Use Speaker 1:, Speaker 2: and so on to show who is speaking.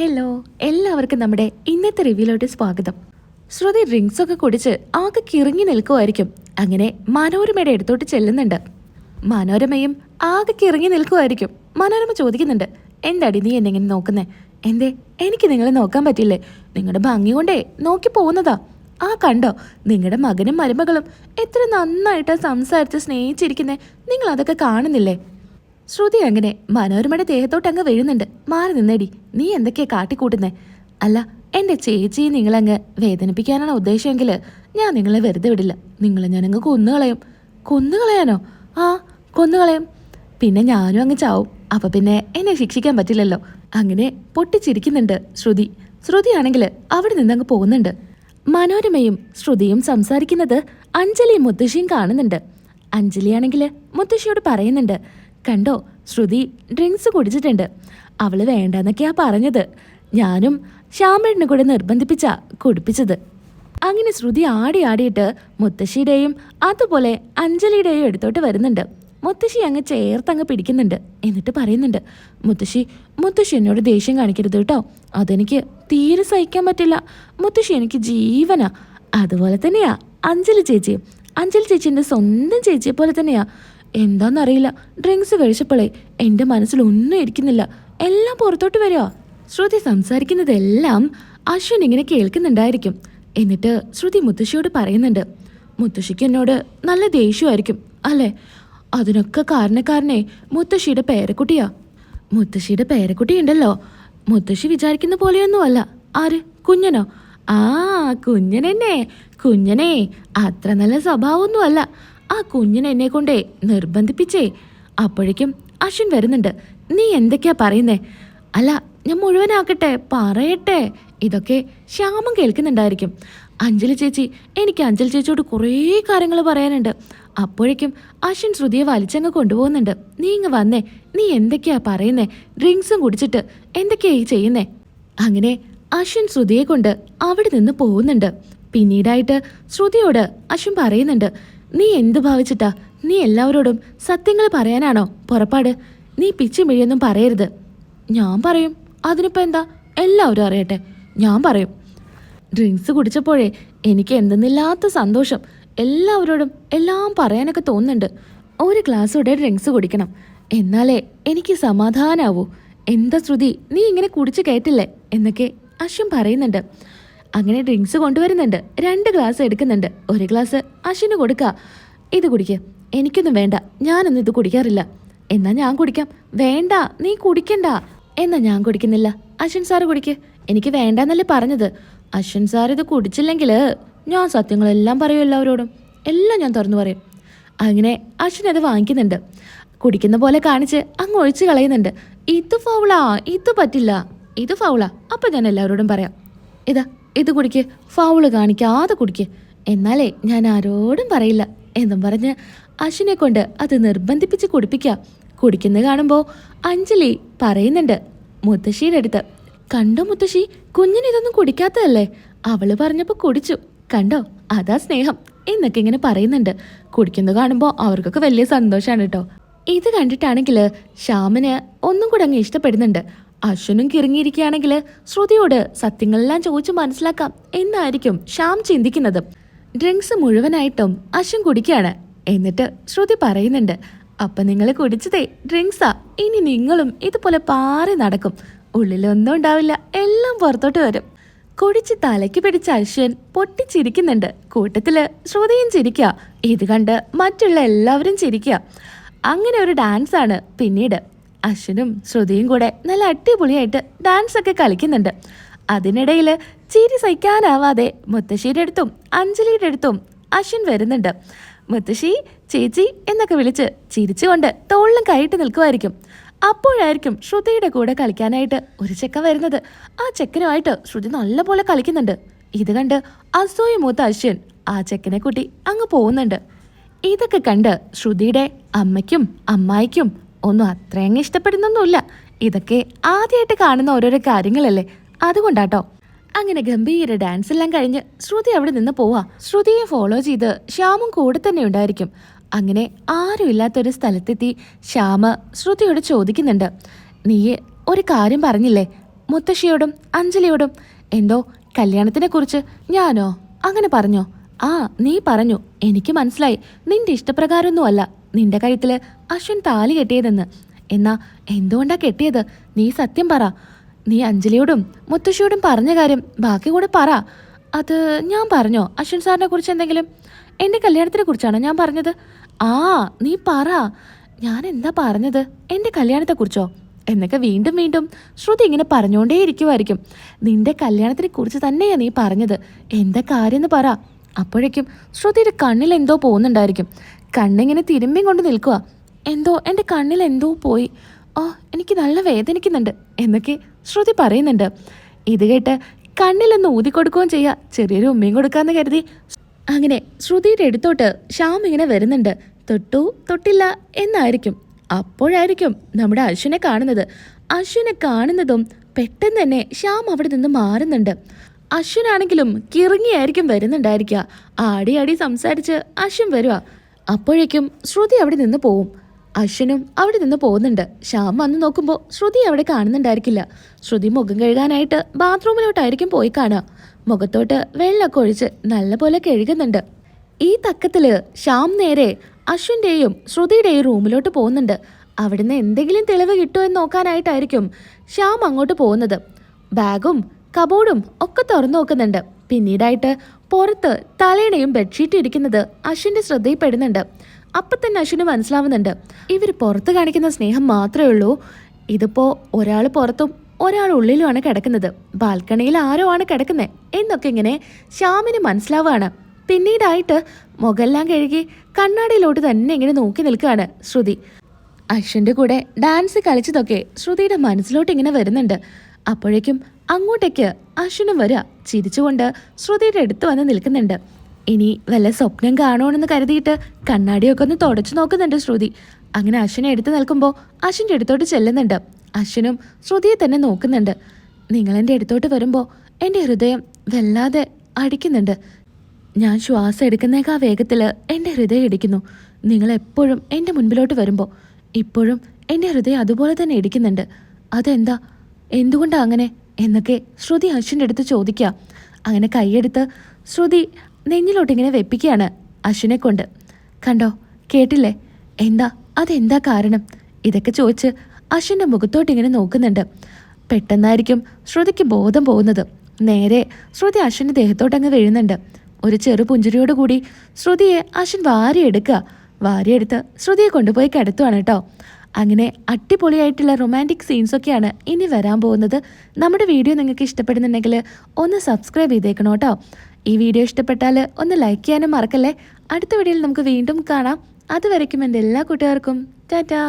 Speaker 1: Hello എല്ലാവർക്കും നമ്മുടെ ഇന്നത്തെ റിവ്യൂലോട്ട് സ്വാഗതം. ശ്രുതി ഡ്രിങ്ക്സ് ഒക്കെ കുടിച്ച് ആകെ കിറങ്ങി നിൽക്കുമായിരിക്കും അങ്ങനെ മനോരമയുടെ അടുത്തോട്ട് ചെല്ലുന്നുണ്ട്. മനോരമയും ആകെ കിറങ്ങി നിൽക്കുമായിരിക്കും മനോരമ ചോദിക്കുന്നുണ്ട് എന്താടി നീ എന്നെങ്ങനെ നോക്കുന്നേ? എന്തേ എനിക്ക് നിങ്ങളെ നോക്കാൻ പറ്റില്ലേ? നിങ്ങളുടെ ഭംഗി കൊണ്ടേ നോക്കി പോകുന്നതാ. ആ കണ്ടോ? നിങ്ങളുടെ മകനും മരുമകളും എത്ര നന്നായിട്ടാ സംസാരിച്ച് സ്നേഹിച്ചിരിക്കുന്നേ. നിങ്ങൾ അതൊക്കെ കാണുന്നില്ലേ? ശ്രുതി അങ്ങനെ മനോരമയുടെ ദേഹത്തോട്ട് അങ്ങ് വീഴുന്നുണ്ട്. മാറി നിന്നേടി. നീ എന്തൊക്കെയാ കാട്ടിക്കൂട്ടുന്നേ? അല്ല എന്റെ ചേച്ചിയെ നിങ്ങളങ്ങ് വേദനിപ്പിക്കാനാണ് ഉദ്ദേശമെങ്കിൽ ഞാൻ നിങ്ങളെ വെറുതെ വിടില്ല. നിങ്ങളെ ഞാനങ്ങ് കൊന്നുകളയും. കൊന്നുകളയാനോ? ആ കൊന്നുകളയും. പിന്നെ ഞാനും അങ്ങ് ചാവും. അപ്പൊ പിന്നെ എന്നെ ശിക്ഷിക്കാൻ പറ്റില്ലല്ലോ. അങ്ങനെ പൊട്ടിച്ചിരിക്കുന്നുണ്ട് ശ്രുതി. ശ്രുതിയാണെങ്കിൽ അവിടെ നിന്നങ്ങ് പോകുന്നുണ്ട്. മനോരമയും ശ്രുതിയും സംസാരിക്കുന്നത് അഞ്ജലിയും മുത്തശ്ശിയും കാണുന്നുണ്ട്. അഞ്ജലിയാണെങ്കിൽ മുത്തശ്ശിയോട് പറയുന്നുണ്ട് കണ്ടോ ശ്രുതി ഡ്രിങ്ക്സ് കുടിച്ചിട്ടുണ്ട്. അവൾ വേണ്ടെന്നൊക്കെയാ പറഞ്ഞത്. ഞാനും ശ്യാമേടിനെ കൂടെ നിർബന്ധിപ്പിച്ച കുടിപ്പിച്ചത്. അങ്ങനെ ശ്രുതി ആടി ആടിയിട്ട് മുത്തശ്ശിയുടെയും അതുപോലെ അഞ്ജലിയുടെയും എടുത്തോട്ട് വരുന്നുണ്ട്. മുത്തശ്ശി അങ്ങ് ചേർത്തങ്ങ് പിടിക്കുന്നുണ്ട്. എന്നിട്ട് പറയുന്നുണ്ട് മുത്തശ്ശി മുത്തശ്ശി എന്നോട് ദേഷ്യം കാണിക്കരുത് കേട്ടോ. അതെനിക്ക് തീരെ സഹിക്കാൻ പറ്റില്ല. മുത്തശ്ശി എനിക്ക് ജീവനാ. അതുപോലെ തന്നെയാ അഞ്ജലി ചേച്ചിയും. അഞ്ജലി ചേച്ചിന്റെ സ്വന്തം ചേച്ചിയെ പോലെ തന്നെയാ. എന്താന്നറിയില്ല. ഡ്രിങ്ക്സ് കഴിച്ചപ്പോഴേ എന്റെ മനസ്സിലൊന്നും ഇരിക്കുന്നില്ല. എല്ലാം പുറത്തോട്ട് വരിക. ശ്രുതി സംസാരിക്കുന്നതെല്ലാം അശ്വിൻ ഇങ്ങനെ കേൾക്കുന്നുണ്ടായിരിക്കും. എന്നിട്ട് ശ്രുതി മുത്തശ്ശിയോട് പറയുന്നുണ്ട്. മുത്തശ്ശിക്ക് എന്നോട് നല്ല ദേഷ്യമായിരിക്കും അല്ലേ? അതിനൊക്കെ കാരണക്കാരനെ മുത്തശ്ശിയുടെ പേരക്കുട്ടിയാ. മുത്തശ്ശിയുടെ പേരക്കുട്ടി ഉണ്ടല്ലോ മുത്തശ്ശി വിചാരിക്കുന്ന പോലെയൊന്നുമല്ല. ആര്? കുഞ്ഞനോ? ആ കുഞ്ഞനെന്നെ. കുഞ്ഞനെ അത്ര നല്ല സ്വഭാവമൊന്നും അല്ല ആ കുഞ്ഞിനെ എന്നെ കൊണ്ടേ നിർബന്ധിപ്പിച്ചേ. അപ്പോഴേക്കും അശ്വിൻ വരുന്നുണ്ട്. നീ എന്തൊക്കെയാ പറയുന്നേ? അല്ല ഞാൻ മുഴുവനാക്കട്ടെ പറയട്ടെ. ഇതൊക്കെ ശ്യാമം കേൾക്കുന്നുണ്ടായിരിക്കും. അഞ്ജലി ചേച്ചി എനിക്ക് അഞ്ജലി ചേച്ചിയോട് കുറേ കാര്യങ്ങൾ പറയാനുണ്ട്. അപ്പോഴേക്കും അശ്വിൻ ശ്രുതിയെ വലിച്ചങ്ങ് കൊണ്ടുപോകുന്നുണ്ട്. നീ ഇങ്ങ് വന്നേ നീ എന്തൊക്കെയാ പറയുന്നേ? ഡ്രിങ്ക്സും കുടിച്ചിട്ട് എന്തൊക്കെയാ ഈ ചെയ്യുന്നേ? അങ്ങനെ അശ്വിൻ ശ്രുതിയെ കൊണ്ട് അവിടെ നിന്ന് പോകുന്നുണ്ട്. പിന്നീടായിട്ട് ശ്രുതിയോട് അശ്വിൻ പറയുന്നുണ്ട്. നീ എന്ത് ഭാവിച്ചിട്ടാ? നീ എല്ലാവരോടും സത്യങ്ങൾ പറയാനാണോ? പുറപ്പാട്. നീ പിച്ചു മിഴിയൊന്നും പറയരുത്. ഞാൻ പറയും. അതിനിപ്പോ എന്താ? എല്ലാവരും അറിയട്ടെ. ഞാൻ പറയും. ഡ്രിങ്ക്സ് കുടിച്ചപ്പോഴേ എനിക്ക് എന്തെന്നില്ലാത്ത സന്തോഷം. എല്ലാവരോടും എല്ലാം പറയാനൊക്കെ തോന്നുന്നുണ്ട്. ഒരു ഗ്ലാസ്സോടെ ഡ്രിങ്ക്സ് കുടിക്കണം. എന്നാലേ എനിക്ക് സമാധാനാവൂ. എന്താ ശ്രുതി? നീ ഇങ്ങനെ കുടിച്ച് കേട്ടില്ലേ? എന്നൊക്കെ അശ്വം പറയുന്നുണ്ട്. അങ്ങനെ ഡ്രിങ്ക്സ് കൊണ്ടുവരുന്നുണ്ട്. രണ്ട് ഗ്ലാസ് എടുക്കുന്നുണ്ട്. ഒരു ഗ്ലാസ് അശ്വിന് കൊടുക്ക. ഇത് കുടിക്ക. എനിക്കൊന്നും വേണ്ട. ഞാനൊന്നും ഇത് കുടിക്കാറില്ല. എന്നാ ഞാൻ കുടിക്കാം. വേണ്ട. നീ കുടിക്കണ്ട. എന്നാ ഞാൻ കുടിക്കുന്നില്ല. അശ്വിൻ സാറ് കുടിക്ക്. എനിക്ക് വേണ്ടെന്നല്ലേ പറഞ്ഞത്. അശ്വിൻ സാർ ഇത് കുടിച്ചില്ലെങ്കിൽ ഞാൻ സത്യങ്ങളെല്ലാം പറയും എല്ലാവരോടും. എല്ലാം ഞാൻ തുറന്നു പറയും. അങ്ങനെ അശ്വിൻ അത് വാങ്ങിക്കുന്നുണ്ട്. കുടിക്കുന്ന പോലെ കാണിച്ച് അങ്ങ് ഒഴിച്ചു കളയുന്നുണ്ട്. ഇത് ഫൗളാ ഇത് പറ്റില്ല. ഇത് ഫൗളാ അപ്പം ഞാൻ എല്ലാവരോടും പറയാം. ഇതാ. ഇത് കുടിക്ക് ഫൗൾ കാണിക്കാതെ കുടിക്ക്. എന്നാലേ ഞാൻ ആരോടും പറയില്ല. എന്നും പറഞ്ഞ് അശ്വിനെ കൊണ്ട് അത് നിർബന്ധിപ്പിച്ച് കുടിപ്പിക്കാം. കുടിക്കുന്നത് കാണുമ്പോൾ അഞ്ജലി പറയുന്നുണ്ട് മുത്തശ്ശിയുടെ അടുത്ത്. കണ്ടോ മുത്തശ്ശി കുഞ്ഞിന് ഇതൊന്നും കുടിക്കാത്തതല്ലേ? അവൾ പറഞ്ഞപ്പോൾ കുടിച്ചു. കണ്ടോ? അതാ സ്നേഹം. എന്നൊക്കെ ഇങ്ങനെ പറയുന്നുണ്ട്. കുടിക്കുന്നത് കാണുമ്പോൾ അവർക്കൊക്കെ വലിയ സന്തോഷമാണ് കേട്ടോ ഇത് കണ്ടിട്ടാണെങ്കിൽ ശ്യാമിന് ഒന്നും കൂടെ അങ്ങ് ഇഷ്ടപ്പെടുന്നുണ്ട്. അശ്വനും കിറങ്ങിയിരിക്കുകയാണെങ്കിൽ ശ്രുതിയോട് സത്യങ്ങളെല്ലാം ചോദിച്ചു മനസ്സിലാക്കാം എന്നായിരിക്കും ശ്യാം ചിന്തിക്കുന്നത്. ഡ്രിങ്ക്സ് മുഴുവനായിട്ടും അശ്വൻ കുടിക്കുകയാണ്. എന്നിട്ട് ശ്രുതി പറയുന്നുണ്ട് അപ്പൊ നിങ്ങൾ കുടിച്ചതേ ഡ്രിങ്ക്സാ. ഇനി നിങ്ങളും ഇതുപോലെ പാറി നടക്കും. ഉള്ളിലൊന്നും ഉണ്ടാവില്ല എല്ലാം പുറത്തോട്ട് വരും. കുടിച്ച് തലയ്ക്ക് പിടിച്ച അശ്വൻ പൊട്ടിച്ചിരിക്കുന്നുണ്ട്. കൂട്ടത്തിൽ ശ്രുതിയും ചിരിക്കുക ഇത് കണ്ട് മറ്റുള്ള എല്ലാവരും ചിരിക്കുക അങ്ങനെ ഒരു ഡാൻസാണ് പിന്നീട്. അശ്വനും ശ്രുതിയും കൂടെ നല്ല അടിപൊളിയായിട്ട് ഡാൻസ് ഒക്കെ കളിക്കുന്നുണ്ട്. അതിനിടയിൽ ചിരി സഹിക്കാനാവാതെ മുത്തശ്ശിയുടെ അടുത്തും അഞ്ജലിയുടെ അടുത്തും അശ്വിൻ വരുന്നുണ്ട്. മുത്തശ്ശി ചേച്ചി എന്നൊക്കെ വിളിച്ച് ചിരിച്ചുകൊണ്ട് തോളിലും കൈയിട്ട് നിൽക്കുമായിരിക്കും അപ്പോഴായിരിക്കും ശ്രുതിയുടെ കൂടെ കളിക്കാനായിട്ട് ഒരു ചെക്കൻ വരുന്നത്. ആ ചെക്കനുമായിട്ട് ശ്രുതി നല്ലപോലെ കളിക്കുന്നുണ്ട്. ഇത് കണ്ട് അസൂയ മൂത്ത അശ്വൻ ആ ചെക്കനെ കൂട്ടി അങ്ങ് പോകുന്നുണ്ട്. ഇതൊക്കെ കണ്ട് ശ്രുതിയുടെ അമ്മയ്ക്കും അമ്മായിക്കും ഒന്നും അത്രയങ്ങ് ഇഷ്ടപ്പെടുന്നൊന്നുമില്ല. ഇതൊക്കെ ആദ്യമായിട്ട് കാണുന്ന ഓരോരോ കാര്യങ്ങളല്ലേ? അതുകൊണ്ടാട്ടോ. അങ്ങനെ ഗംഭീര ഡാൻസ് എല്ലാം കഴിഞ്ഞ് ശ്രുതി അവിടെ നിന്ന് പോവാ. ശ്രുതിയെ ഫോളോ ചെയ്ത് ശ്യാമും കൂടെ തന്നെ ഉണ്ടായിരിക്കും. അങ്ങനെ ആരും ഇല്ലാത്തൊരു സ്ഥലത്തെത്തി ശ്യാമ ശ്രുതിയോട് ചോദിക്കുന്നുണ്ട്. നീ ഒരു കാര്യം പറഞ്ഞില്ലേ? മുത്തശ്ശിയോടും അഞ്ജലിയോടും? എന്തോ കല്യാണത്തിനെ കുറിച്ച് ഞാനോ? അങ്ങനെ പറഞ്ഞോ. ആ നീ പറഞ്ഞു. എനിക്ക് മനസ്സിലായി. നിന്റെ ഇഷ്ടപ്രകാരമൊന്നുമല്ല നിന്റെ കഴുത്തിൽ അശ്വൻ താലി കെട്ടിയതെന്ന്. എന്നാ എന്തുകൊണ്ടാ കെട്ടിയത്? നീ സത്യം പറ. നീ അഞ്ജലിയോടും മുത്തശ്ശിയോടും പറഞ്ഞ കാര്യം ബാക്കി കൂടെ പറ. അത് ഞാൻ പറഞ്ഞോ? അശ്വൻ സാറിനെ കുറിച്ച് എന്തെങ്കിലും? എന്റെ കല്യാണത്തിനെ കുറിച്ചാണോ ഞാൻ പറഞ്ഞത്? ആ നീ പറ. ഞാൻ എന്താ പറഞ്ഞത്? എന്റെ കല്യാണത്തെക്കുറിച്ചോ എന്നൊക്കെ വീണ്ടും വീണ്ടും ശ്രുതി ഇങ്ങനെ പറഞ്ഞുകൊണ്ടേ ഇരിക്കുമായിരിക്കും നിന്റെ കല്യാണത്തിനെ കുറിച്ച് തന്നെയാ നീ പറഞ്ഞത്. എന്താ കാര്യം എന്ന് പറ. അപ്പോഴേക്കും ശ്രുതിയുടെ കണ്ണിൽ എന്തോ പോകുന്നുണ്ടായിരിക്കും. കണ്ണിങ്ങനെ തിരുമ്പിയും കൊണ്ട് നിൽക്കുക എന്തോ എന്റെ കണ്ണിൽ എന്തോ പോയി. ഓ എനിക്ക് നല്ല വേദനിക്കുന്നുണ്ട് എന്നൊക്കെ ശ്രുതി പറയുന്നുണ്ട്. ഇത് കേട്ട് കണ്ണിലൊന്ന് ഊതിക്കൊടുക്കുകയും ചെയ്യുക ചെറിയൊരു ഉമ്മയും കൊടുക്കാമെന്ന് കരുതി. അങ്ങനെ ശ്രുതിയുടെ അടുത്തോട്ട് ശ്യാം ഇങ്ങനെ വരുന്നുണ്ട്. തൊട്ടു തൊട്ടില്ല എന്നായിരിക്കും. അപ്പോഴായിരിക്കും നമ്മുടെ അശ്വിനെ കാണുന്നത്. അശ്വിനെ കാണുന്നതും പെട്ടെന്ന് തന്നെ ശ്യാം അവിടെ നിന്ന് മാറുന്നുണ്ട്. അശ്വിനാണെങ്കിലും കിറങ്ങിയായിരിക്കും വരുന്നുണ്ടായിരിക്കുക. ആടി ആടി സംസാരിച്ച് അശ്വിൻ വരുക അപ്പോഴേക്കും ശ്രുതി അവിടെ നിന്ന് പോവും. അശ്വിനും അവിടെ നിന്ന് പോകുന്നുണ്ട്. ശ്യാം വന്ന് നോക്കുമ്പോൾ ശ്രുതി അവിടെ കാണുന്നുണ്ടായിരിക്കില്ല. ശ്രുതി മുഖം കഴുകാനായിട്ട് ബാത്റൂമിലോട്ടായിരിക്കും പോയി കാണുക. മുഖത്തോട്ട് വെള്ളമൊക്കെ ഒഴിച്ച് നല്ലപോലെ കഴുകുന്നുണ്ട്. ഈ തക്കത്തിൽ ശ്യാം നേരെ അശ്വിന്റെയും ശ്രുതിയുടെയും റൂമിലോട്ട് പോകുന്നുണ്ട്. അവിടുന്ന് എന്തെങ്കിലും തെളിവ് കിട്ടുമോ എന്ന് നോക്കാനായിട്ടായിരിക്കും ശ്യാം അങ്ങോട്ട് പോകുന്നത്. ബാഗും കബോർഡും ഒക്കെ തുറന്നു നോക്കുന്നുണ്ട്. പിന്നീടായിട്ട് പുറത്ത് തലേണയും ബെഡ്ഷീറ്റും ഇരിക്കുന്നത് അശ്വിന്റെ ശ്രദ്ധയിൽപ്പെടുന്നുണ്ട്. അപ്പൊ തന്നെ അശ്വിന് മനസ്സിലാവുന്നുണ്ട്. ഇവർ പുറത്ത് കാണിക്കുന്ന സ്നേഹം മാത്രമേ ഉള്ളൂ. ഇതിപ്പോ ഒരാൾ പുറത്തും ഒരാൾ ഉള്ളിലുമാണ് കിടക്കുന്നത്. ബാൽക്കണിയിൽ ആരോ ആണ് കിടക്കുന്നത് എന്നൊക്കെ ഇങ്ങനെ ശ്യാമിന് മനസ്സിലാവുകയാണ് പിന്നീടായിട്ട് മുഖെല്ലാം കഴുകി കണ്ണാടിയിലോട്ട് തന്നെ ഇങ്ങനെ നോക്കി നിൽക്കുകയാണ് ശ്രുതി. അശ്വിന്റെ കൂടെ ഡാൻസ് കളിച്ചതൊക്കെ ശ്രുതിയുടെ മനസ്സിലോട്ട് ഇങ്ങനെ വരുന്നുണ്ട്. അപ്പോഴേക്കും അങ്ങോട്ടേക്ക് അശ്വിനും വരിക ചിരിച്ചുകൊണ്ട് ശ്രുതിയുടെ അടുത്ത് വന്ന് നിൽക്കുന്നുണ്ട്. ഇനി വല്ല സ്വപ്നം കാണുമെന്ന് കരുതിയിട്ട് കണ്ണാടിയൊക്കെ ഒന്ന് തുടച്ചു നോക്കുന്നുണ്ട് ശ്രുതി. അങ്ങനെ അശ്വിനെ എടുത്ത് നിൽക്കുമ്പോൾ അശ്വിന്റെ അടുത്തോട്ട് ചെല്ലുന്നുണ്ട്. അശ്വിനും ശ്രുതിയെ തന്നെ നോക്കുന്നുണ്ട്. നിങ്ങളെന്റെ അടുത്തോട്ട് വരുമ്പോൾ എന്റെ ഹൃദയം വല്ലാതെ അടിക്കുന്നുണ്ട്. ഞാൻ ശ്വാസം എടുക്കുന്നേക്കാ വേഗത്തിൽ എന്റെ ഹൃദയം ഇടിക്കുന്നു. നിങ്ങളെപ്പോഴും എന്റെ മുൻപിലോട്ട് വരുമ്പോൾ ഇപ്പോഴും എന്റെ ഹൃദയം അതുപോലെ തന്നെ ഇടിക്കുന്നുണ്ട്. അതെന്താ എന്തുകൊണ്ടാ അങ്ങനെ? എന്നൊക്കെ ശ്രുതി അശ്വിന്റെ അടുത്ത് ചോദിക്കുക അങ്ങനെ കൈയെടുത്ത് ശ്രുതി നെഞ്ഞിലോട്ട് ഇങ്ങനെ വെപ്പിക്കുകയാണ് അശ്വിനെ കൊണ്ട്. കണ്ടോ കേട്ടില്ലേ? എന്താ അതെന്താ കാരണം? ഇതൊക്കെ ചോദിച്ച് അശ്വിന്റെ മുഖത്തോട്ട് ഇങ്ങനെ നോക്കുന്നുണ്ട്. പെട്ടെന്നായിരിക്കും ശ്രുതിക്ക് ബോധം പോകുന്നത്. നേരെ ശ്രുതി അശ്വിന്റെ ദേഹത്തോട്ടങ്ങ് വീഴുന്നുണ്ട്. ഒരു ചെറു പുഞ്ചിരിയോട് കൂടി ശ്രുതിയെ അശ്വിൻ വാരിയെടുക്കുക. വാരിയെടുത്ത് ശ്രുതിയെ കൊണ്ടുപോയി കിടത്തുവാണ് കേട്ടോ. അങ്ങനെ അടിപൊളിയായിട്ടുള്ള റൊമാന്റിക് സീൻസൊക്കെയാണ് ഇനി വരാൻ പോകുന്നത്. നമ്മുടെ വീഡിയോ നിങ്ങൾക്ക് ഇഷ്ടപ്പെടുന്നുണ്ടെങ്കിൽ ഒന്ന് സബ്സ്ക്രൈബ് ചെയ്തേക്കണം കേട്ടോ. ഈ വീഡിയോ ഇഷ്ടപ്പെട്ടാൽ ഒന്ന് ലൈക്ക് ചെയ്യാനും മറക്കല്ലേ. അടുത്ത വീഡിയോയിൽ നമുക്ക് വീണ്ടും കാണാം. അതുവരയ്ക്കും എന്റെ എല്ലാ കൂട്ടുകാർക്കും. ടാറ്റാ.